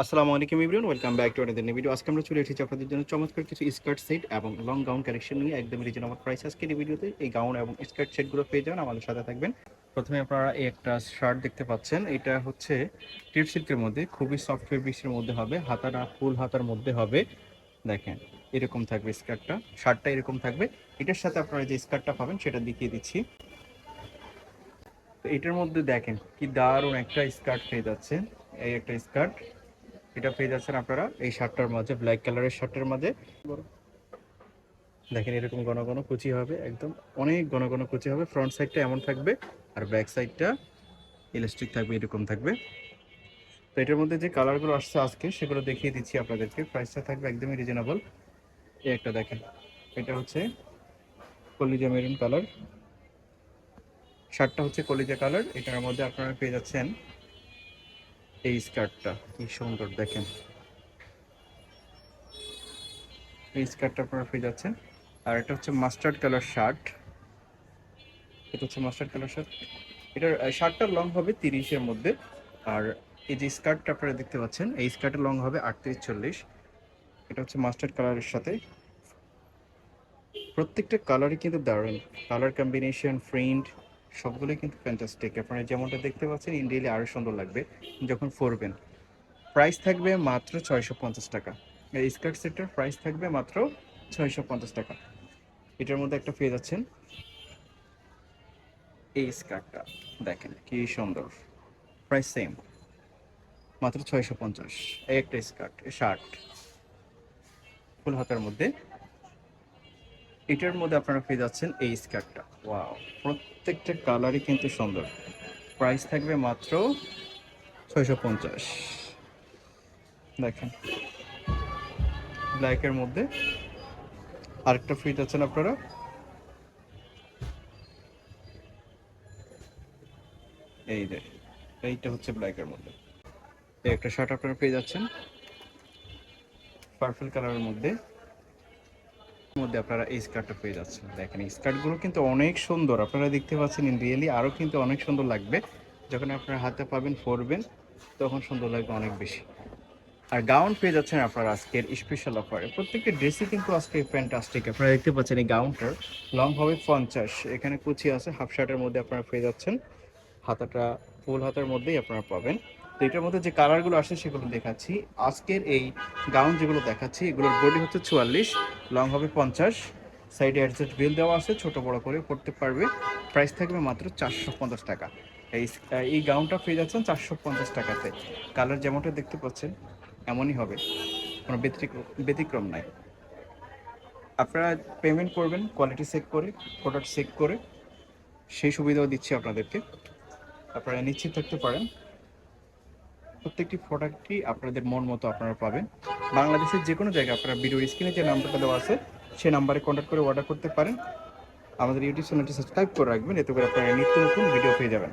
আসসালামু আলাইকুম everyone welcome back to another video আজকে আমরা চলে এসেছি আপনাদের জন্য চমৎকার কিছু স্কার্ট সেট এবং লং গাউন কালেকশন নিয়ে একদম রিজনেবল প্রাইস আজকে এই ভিডিওতে এই গাউন এবং স্কার্ট সেটগুলো পেয়ে যাবেন, আমাদের সাথে থাকবেন। প্রথমে আপনারা এই একটা শার্ট দেখতে পাচ্ছেন, এটা হচ্ছে টিপ সিল্কের মধ্যে, খুবই সফট ফেব্রিক্সের মধ্যে হবে, হাতাটা ফুল হাতার মধ্যে হবে। দেখেন, এরকম থাকবে স্কার্টটা শার্টটা এরকম থাকবে। এটার সাথে আপনারা যে স্কার্টটা পাবেন, সেটা দেখিয়ে দিচ্ছি। তো এটার মধ্যে দেখেন, কি দারুণ একটা স্কার্ট পেয়ে যাচ্ছেন, এই একটা স্কার্ট এটা পেয়ে যাচ্ছেন আপনারা এই শার্টটার মাঝে ব্ল্যাক কালারের শার্টের মাঝে। দেখেন এরকম ঘন ঘন কুচি হবে, একদম অনেক ঘন ঘন কুচি হবে। ফ্রন্ট সাইডটা এমন থাকবে আর ব্যাক সাইডটা ইলাস্টিক থাকবে, এরকম থাকবে। তো এটার মধ্যে যে কালারগুলো আসছে আজকে, সেগুলো দেখিয়ে দিচ্ছি আপনাদেরকে। প্রাইসটা থাকবে একদমই রিজনেবল এই একটা দেখেন, এটা হচ্ছে কলিজা মেরুন কালার শার্টটা হচ্ছে কলিজা কালার এটার মধ্যে আপনারা পেয়ে যাচ্ছেন এই স্কার্টটা, কি সুন্দর, দেখেন। এই স্কার্টটা আপনারা পেয়ে যাচ্ছেন। আর এটা হচ্ছে মাস্টার্ড কালার শার্ট এটা হচ্ছে মাস্টার্ড কালার শার্ট এটার শার্টটার লং হবে তিরিশের মধ্যে। আর এই যে স্কার্টটা আপনারা দেখতে পাচ্ছেন, এই স্কার্টের লং হবে আটত্রিশ, চল্লিশ। এটা হচ্ছে মাস্টার্ড কালারের সাথে। প্রত্যেকটা কালারই কিন্তু দারুণ। কালার কম্বিনেশন প্রিন্ট সবগুলোই কিন্তু ফ্যান্টাস্টিক আপনারা যেমনটা দেখতে পাচ্ছেন ইন্ডিয়ালি আরও সুন্দর লাগবে যখন ফোরবেন প্রাইস থাকবে মাত্র ছয়শো পঞ্চাশ টাকা। এই স্কার্ট সেটটার প্রাইস থাকবে মাত্র ছয়শো পঞ্চাশ টাকা। এটার মধ্যে একটা পেয়ে যাচ্ছেন এই স্কার্টটা দেখেন কি সুন্দর। প্রাইস সেম মাত্র ছয়শো পঞ্চাশ। এই একটা স্কার্ট শার্ট ফুল হাতের মধ্যে এটার মধ্যে আপনারা পেয়ে যাচ্ছেন এই স্কার্টটা। ওয়াও, প্রত্যেকটা কালারই কিন্তু সুন্দর। প্রাইস থাকবে মাত্র ছয়শো পঞ্চাশ। দেখেন। ব্ল্যাকের মধ্যে আরেকটা ফ্রি আছেন আপনারা। এই যে, এইটা হচ্ছে ব্ল্যাকের মধ্যে। এই একটা শার্ট আপনারা পেয়ে যাচ্ছেন। পার্পল কালারের মধ্যে। মধ্যে আপনারা এই স্কার্টটা পেয়ে যাচ্ছেন। দেখেন, এই স্কার্টগুলো কিন্তু অনেক সুন্দর। আপনারা দেখতে পাচ্ছেন ইন রিয়েলি আরও কিন্তু অনেক সুন্দর লাগবে। যখন আপনারা হাতে পাবেন, পরবেন, তখন সুন্দর লাগবে অনেক বেশি। আর গাউন পেয়ে যাচ্ছেন আপনারা আজকের স্পেশাল অফারে প্রত্যেকটা ড্রেসই কিন্তু আজকে ফ্যান্টাস্টিক আপনারা দেখতে পাচ্ছেন এই গাউনটার লং হবে পঞ্চাশ। এখানে কুচি আছে হাফ শার্টের মধ্যে আপনারা পেয়ে যাচ্ছেন। হাতাটা ফুল হাতার মধ্যেই আপনারা পাবেন। তো এটার মধ্যে যে কালারগুলো আসে সেগুলো দেখাচ্ছি। আজকের এই গাউন যেগুলো দেখাচ্ছি, এগুলোর বডি হচ্ছে চুয়াল্লিশ লং হবে পঞ্চাশ। সাইডে অ্যাডজাস্ট বিল দেওয়া আছে, ছোট বড় করে পড়তে পারবে। প্রাইস থাকবে মাত্র চারশো পঞ্চাশ টাকা। এই এই গাউনটা পেয়ে যাচ্ছেন চারশো পঞ্চাশ টাকাতে। কালার যেমনটা দেখতে পাচ্ছেন, এমনই হবে। কোনো ব্যতিক্রম ব্যতিক্রম নাই। আপনারা পেমেন্ট করবেন কোয়ালিটি চেক করে প্রোডাক্ট চেক করে। সেই সুবিধাও দিচ্ছি আপনাদেরকে। আপনারা নিশ্চিত থাকতে পারেন। প্রত্যেকটি প্রোডাক্টই আপনাদের মন মতো আপনারা পাবেন। বাংলাদেশের যে কোনো জায়গায় আপনারা ভিডিওর স্ক্রিনে যে নাম্বারটা দেওয়া আছে সেই নাম্বারে কন্ট্যাক্ট করে অর্ডার করতে পারেন। আমাদের ইউটিউব চ্যানেলটি সাবস্ক্রাইব করে রাখবেন, এতে করে আপনারা নিত্য নতুন ভিডিও পেয়ে যাবেন।